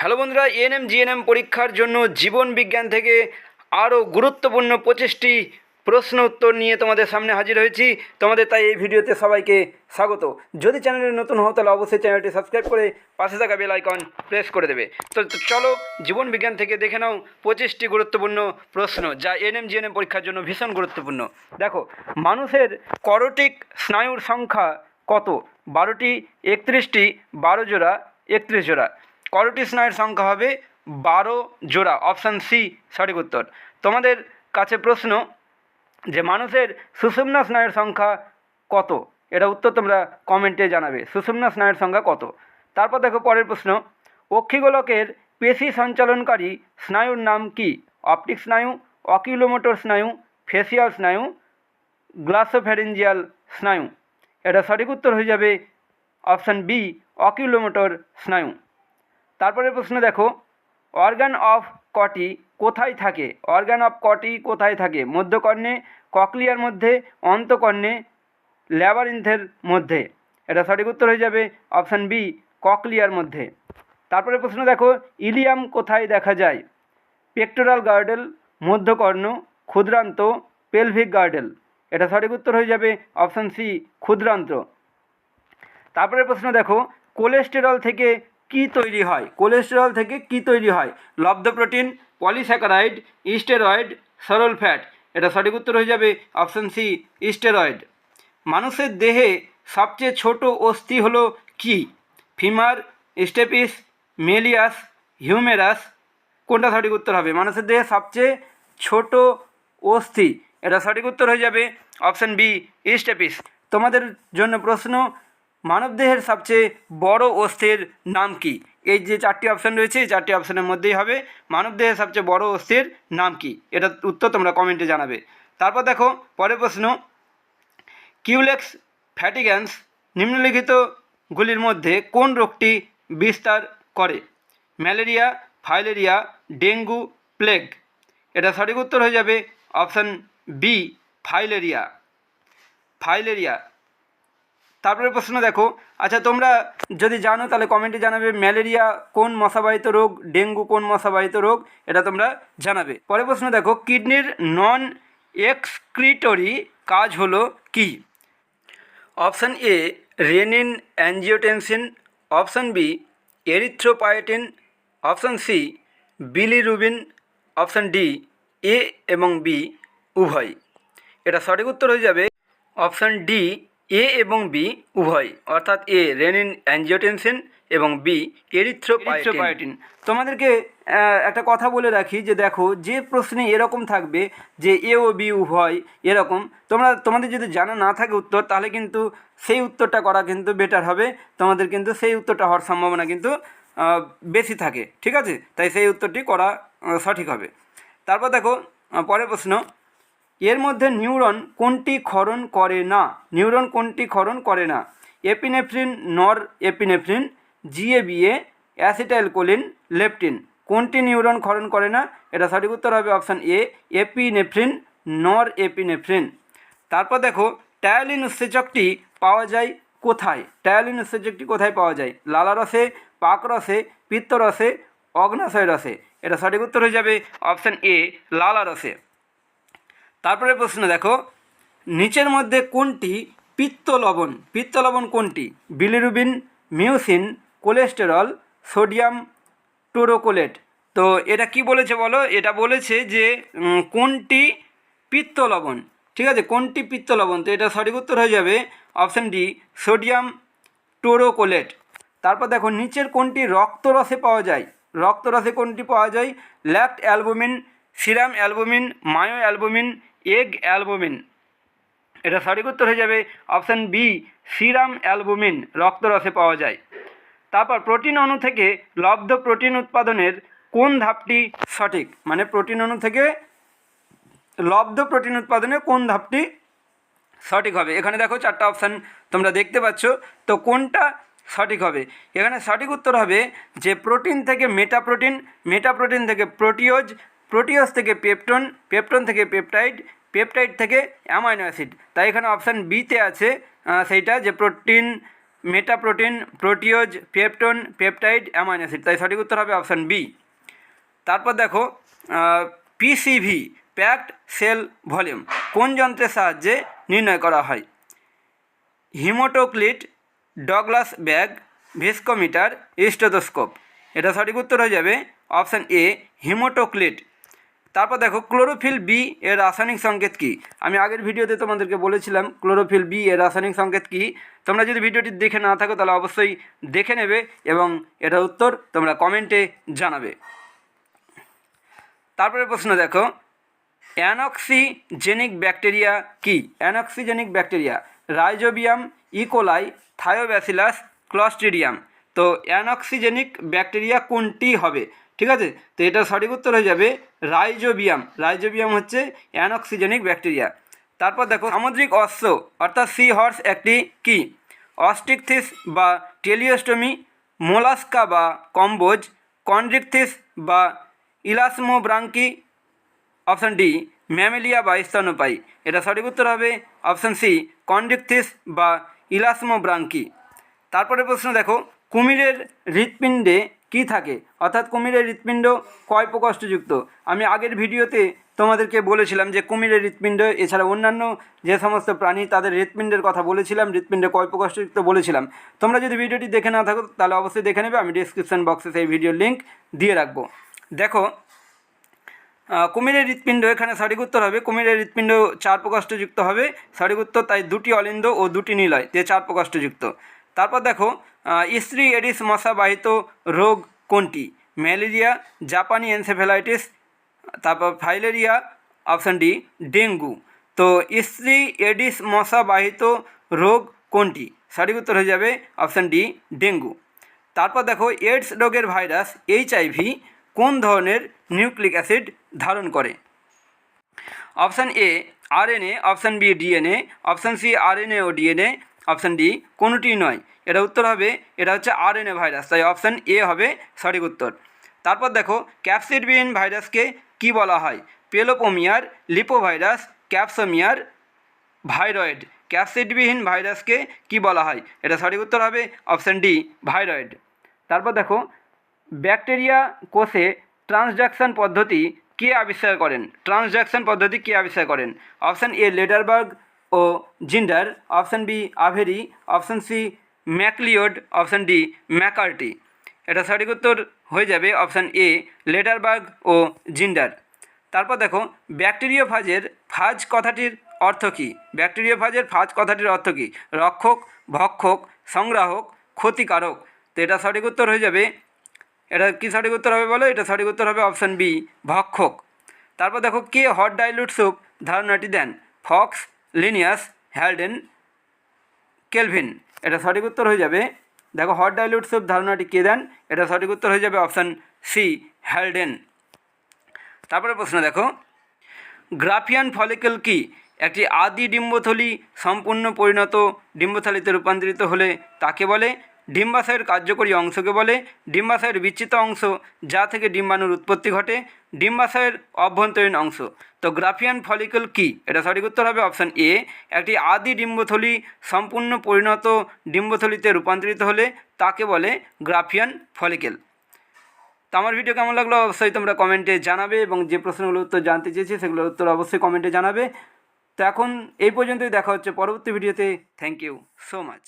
Hello বন্ধুরা ANM GNM পরীক্ষার জন্য জীবন বিজ্ঞান থেকে আরও গুরুত্বপূর্ণ পঁচিশটি প্রশ্ন উত্তর নিয়ে তোমাদের সামনে হাজির হয়েছি। তোমাদের তাই এই ভিডিওতে সবাইকে স্বাগত। যদি চ্যানেলে নতুন হও, তাহলে অবশ্যই চ্যানেলটি সাবস্ক্রাইব করে পাশে থাকা বেল আইকন প্রেস করে দেবে। তো চলো, জীবন বিজ্ঞান থেকে দেখে নাও পঁচিশটি গুরুত্বপূর্ণ প্রশ্ন, যা এনএম জিএনএম পরীক্ষার জন্য ভীষণ গুরুত্বপূর্ণ। দেখো, মানুষের করটিক স্নায়ুর সংখ্যা কত? বারোটি, একত্রিশটি, বারো জোড়া, একত্রিশ জোড়া। করটি স্নায়ুর সংখ্যা হবে বারো জোড়া অপশান সি সঠিক উত্তর। তোমাদের কাছে প্রশ্ন যে মানুষের সুষুম্না স্নায়ুর সংখ্যা কত? এটা উত্তর তোমরা কমেন্টে জানাবে। সুষুম্না স্নায়ুর সংখ্যা কত? তারপর দেখো পরের প্রশ্ন, অক্ষিগোলকের পেশি সঞ্চালনকারী স্নায়ুর নাম কি? অপটিক স্নায়ু, অকিলোমোটর স্নায়ু, ফেসিয়াল স্নায়ু গ্লাসোফ্যারিঞ্জিয়াল স্নায়ু। এটা সঠিক উত্তর হয়ে যাবে অপশান বি অকিলোমোটর স্নায়ু। তারপরে প্রশ্ন দেখো অর্গান অফ কটি কোথায় থাকে? অর্গান অফ কটি কোথায় থাকে? মধ্যকর্ণে ককলিয়ার মধ্যে, অন্তকর্ণে ল্যাবারিন্থের মধ্যে। এটা সঠিক উত্তর হয়ে যাবে অপশান বি ককলিয়ার মধ্যে। তারপরে প্রশ্ন দেখো, ইলিয়াম কোথায় দেখা যায়? পেক্টোরাল গার্ডেল মধ্যকর্ণ, ক্ষুদ্রান্ত পেলভিক গার্ডেল এটা সঠিক উত্তর হয়ে যাবে অপশান সি ক্ষুদ্রান্ত। তারপরে প্রশ্ন দেখো কোলেস্টেরল থেকে কি তৈরি হয়? কোলেস্টেরল থেকে কি তৈরি হয়? লব্ধ প্রোটিন, পলিস্যাকারাইড স্টেরয়েড সরল ফ্যাট। এটা সঠিক উত্তর হয়ে যাবে অপশান সি স্টেরয়েড মানুষের দেহে সবচেয়ে ছোট অস্থি হলো কি? Femur, stapes, malleus, humerus. কোনটা সঠিক উত্তর হবে? মানুষের দেহে সবচেয়ে ছোট অস্থি। এটা সঠিক উত্তর হয়ে যাবে অপশান বি স্টেপিস তোমাদের জন্য প্রশ্ন মানবদেহের সবচেয়ে বড় অস্থির নাম কি? এই যে চারটি অপশান রয়েছে, এই চারটি অপশানের মধ্যেই হবে মানবদেহের সবচেয়ে বড় অস্থির নাম কি? এটা উত্তর তোমরা কমেন্টে জানাবে। তারপর দেখো, পরের প্রশ্ন কিউলেক্স ফ্যাটিগ্যান্স নিম্নলিখিতগুলির মধ্যে কোন রোগটি বিস্তার করে? Malaria, filaria, dengue, plague. এটা সঠিক উত্তর হয়ে যাবে অপশান বি ফাইলেরিয়া। ফাইলেরিয়া তারপরে প্রশ্ন দেখো আচ্ছা তোমরা যদি জানো তাহলে কমেন্টে জানাবে ম্যালেরিয়া কোন মশাবাহিত রোগ, ডেঙ্গু কোন মশাবাহিত রোগ, এটা তোমরা জানাবে। পরে প্রশ্ন দেখো, কিডনির নন এক্সক্রিটরি কাজ হলো কি? Option A renin angiotensin option B erythropoietin option C bilirubin option D A এবং বি উভয়। এটা সঠিক উত্তর হয়ে যাবে অপশান ডি এ এবং বি উভয়, অর্থাৎ এ রেনিন অ্যাঞ্জিওটেনসিন এবং বি এরিথ্রোপায়েটিন। তোমাদেরকে একটা কথা বলে রাখি যে দেখো, যে প্রশ্নে এরকম থাকবে যে এ ও বি উভয় এরকম, তোমরা, তোমাদের যদি জানা না থাকে উত্তর, তাহলে কিন্তু সেই উত্তরটা করা কিন্তু বেটার হবে। তোমাদের কিন্তু সেই উত্তরটা হওয়ার সম্ভাবনা কিন্তু বেশি থাকে, ঠিক আছে? তাই সেই উত্তরটি করা সঠিক হবে। তারপর দেখো পরের প্রশ্ন। এর মধ্যে নিউরন কোনটি ক্ষরণ করে না? নিউরন কোনটি ক্ষরণ করে না? Epinephrine, nor epinephrine, GABA, acetylcholine, leptin. কোনটি নিউরন ক্ষরণ করে না? এটা সঠিক উত্তর হবে option A, epinephrine, nor epinephrine. তারপর দেখো টায়ালিন উৎসেচকটি পাওয়া যায় কোথায়? টায়ালিন উৎসেচকটি কোথায় পাওয়া যায়? লালারসে পাকরসে পিত্তরসে অগ্নাশয় রসে। এটা সঠিক উত্তর হয়ে যাবে অপশান এ লালারসে তারপরে প্রশ্ন, দেখো, নিচের মধ্যে কোনটি পিত্ত লবণ পিত্ত লবণ কোনটি? Bilirubin, mucin, cholesterol, sodium, taurocholate. তো এটা কি বলেছে বলো? এটা বলেছে যে কোনটি পিত্ত লবণ ঠিক আছে, কোনটি পিত্ত লবণ তো এটা সঠিক উত্তর হয়ে যাবে অপশান ডি, সোডিয়াম, টোরোকোলেট। তারপর দেখো, নিচের কোনটি রক্তরসে পাওয়া যায়? রক্তরসে কোনটি পাওয়া যায়? Lactalbumin, serum albumin, myoalbumin egg albumin. এটা সঠিক উত্তর হয়ে যাবে অপশান বি, সিরাম অ্যালবুমিন, রক্তরসে পাওয়া যায়। তারপর প্রোটিন অণু থেকে লব্ধ প্রোটিন উৎপাদনের কোন ধাপটি সঠিক? মানে প্রোটিন অণু থেকে লব্ধ প্রোটিন উৎপাদনের কোন ধাপটি সঠিক হবে? এখানে দেখো চারটা অপশান তোমরা দেখতে পাচ্ছ। তো কোনটা সঠিক হবে? এখানে সঠিক উত্তর হবে যে প্রোটিন থেকে মেটা প্রোটিন মেটা প্রোটিন থেকে প্রোটিওজ প্রোটিওজ থেকে পেপটন পেপটন থেকে পেপটাইড পেপটাইড থেকে অ্যামাইনো অ্যাসিড। তাই এখানে অপশান বিতে আছে সেইটা যে protein, metaprotein, proteose, peptone, peptide, amino acid. তাই সঠিক উত্তর হবে অপশান বি তারপর দেখো পিসিভি প্যাকড সেল ভলিউম, কোন যন্ত্রের সাহায্যে নির্ণয় করা হয়? Haematocrit, Douglas bag, viscometer, stethoscope. এটা সঠিক উত্তর হয়ে যাবে অপশান এ হিমোটোক্লিট। তারপর দেখো ক্লোরোফিল বি এর রাসায়নিক সংকেত কী? আমি আগের ভিডিওতে তোমাদেরকে বলেছিলাম ক্লোরোফিল বি এর রাসায়নিক সংকেত কী? তোমরা যদি ভিডিওটি দেখে না থাকো, তাহলে অবশ্যই দেখে নেবে এবং এটার উত্তর তোমরা কমেন্টে জানাবে। তারপরে প্রশ্ন দেখো, অ্যানক্সিজেনিক ব্যাকটেরিয়া কি? Anoxygenic bacteria, rhizobium E coli thiobacillus clostridium তো অ্যানক্সিজেনিক ব্যাকটেরিয়া কোনটি হবে? ঠিক আছে? তো এটা সঠিক উত্তর হয়ে যাবে রাইজোবিয়াম। রাইজোবিয়াম হচ্ছে অ্যানক্সিজেনিক ব্যাকটেরিয়া। তারপর দেখো, সামুদ্রিক অশ্ব অর্থাৎ সি হর্স একটি কি? অস্টিকথিস বা টেলিওস্টমি, মোলাস্কা বা কম্বোজ, কন্ড্রিকথিস বা ইলাসমোব্রাঙ্কি, অপশান ডি, ম্যামেলিয়া বা স্তন্যপায়ী। এটা সঠিক উত্তর হবে অপশান সি কন্ডিকথিস বা ইলাসমোব্রাঙ্কি। তারপরে প্রশ্ন দেখো, কুমিরের হৃৎপিণ্ডে কি থাকে? অর্থাৎ কুমিরের হৃৎপিণ্ড কয় প্রকোষ্ঠযুক্ত? আমি আগের ভিডিওতে তোমাদেরকে বলেছিলাম যে কুমিরের হৃৎপিণ্ড, এছাড়া অন্যান্য যে সমস্ত প্রাণী তাদের হৃৎপিণ্ডের কথা বলেছিলাম, হৃৎপিণ্ডে কয় প্রকোষ্ঠযুক্ত বলেছিলাম। তোমরা যদি ভিডিওটি দেখে না থাকো, তাহলে অবশ্যই দেখে নেবে, আমি ডিসক্রিপশান বক্সে সেই ভিডিওর লিঙ্ক দিয়ে রাখব। দেখো কুমিরের হৃৎপিণ্ড, এখানে সঠিক উত্তর হবে, কুমিরের হৃৎপিণ্ড চার প্রকোষ্ঠযুক্ত হবে। সঠিক উত্তর, তাই দুটি অলিন্দ ও দুটি নিলয় তে চার প্রকোষ্ঠযুক্ত। তারপর দেখো স্ত্রী এডিস মশাবাহিত রোগ কোনটি? ম্যালেরিয়া, জাপানি এনসেফেলাইটিস, তারপর ফাইলেরিয়া, অপশান ডি, ডেঙ্গু। তো স্ত্রী এডিস মশাবাহিত রোগ কোনটি? সঠিক উত্তর হয়ে যাবে অপশান ডি, ডেঙ্গু। তারপর দেখো এইডস রোগের ভাইরাস এইচআইভি কোন ধরনের নিউক্লিক অ্যাসিড ধারণ করে? Option A, RNA, option B, DNA, option C, RNA O DNA option D কোনোটি নয়। এটা উত্তর হবে, এটা হচ্ছে আরএনএ ভাইরাস, তাই অপশান এ হবে সঠিক উত্তর। তারপর দেখো ক্যাপসিডবিহীন ভাইরাসকে কি বলা হয়? পেলোপোমিয়ার লিপোভাইরাস, ক্যাপসোমিয়ার ভাইরয়েড। ক্যাপসিডবিহীন ভাইরাসকে কি বলা হয়? এটা সঠিক উত্তর হবে, অপশান ডি, ভাইরয়েড। তারপর দেখো, ব্যাকটেরিয়া কোষে ট্রান্সডাকশন পদ্ধতি কে আবিষ্কার করেন? ট্রান্সডাকশন পদ্ধতি কে আবিষ্কার করেন? Option A, Lederberg O Zinder, option B Avery, option C MacLeod, option D McCarty. এটা সঠিক উত্তর হয়ে যাবে অপশান এ লেডারবার্গ ও জিন্ডার। তারপর দেখো, ব্যাকটেরিওফাজের ফাজ কথাটির অর্থ কী? ব্যাকটেরিওফাজের ফাজ কথাটির অর্থ কী? রক্ষক, ভক্ষক, সংগ্রাহক, ক্ষতিকারক। তো এটা সঠিক উত্তর হয়ে যাবে। এটা কি সঠিক উত্তর হবে বলো? এটা সঠিক উত্তর হবে অপশান বি, ভক্ষক। তারপর দেখো, কে হট ডাইলুট স্যুপ ধারণাটি দেন? Fox Linnaeus, Haldane, Kelvin. এটা সঠিক উত্তর হয়ে যাবে। দেখো হট ডাইলুট স্যুপ ধারণাটি কে দেন? এটা সঠিক উত্তর হয়ে যাবে অপশান সি হ্যালডেন। তারপরে প্রশ্ন দেখো, গ্রাফিয়ান ফলিকেল কি? একটি আদি ডিম্বথলি সম্পূর্ণ পরিণত ডিম্বথলিতে রূপান্তরিত হলে তাকে বলে ডিম্বাশয়ের কার্যকরী অংশকে বলে ডিম্বাশয়ের বিচ্ছিত অংশ, যা থেকে ডিম্বাণুর উৎপত্তি ঘটে। ডিম্বাশয়ের অভ্যন্তরীণ অংশ। তো গ্রাফিয়ান ফলিকল কি? এটা সঠিক উত্তর হবে অপশান এ। একটি আদি ডিম্বথলি সম্পূর্ণ পরিণত ডিম্বথলিতে রূপান্তরিত হলে তাকে বলে গ্রাফিয়ান ফলিকেল। তো আমার ভিডিও কেমন লাগল অবশ্যই তোমরা কমেন্টে জানাবে এবং যে প্রশ্নগুলোর উত্তর জানতে চেয়েছি সেগুলোর উত্তর অবশ্যই কমেন্টে জানাবে। তো এখন এই পর্যন্তই দেখা হচ্ছে পরবর্তী ভিডিওতে। Thank you so much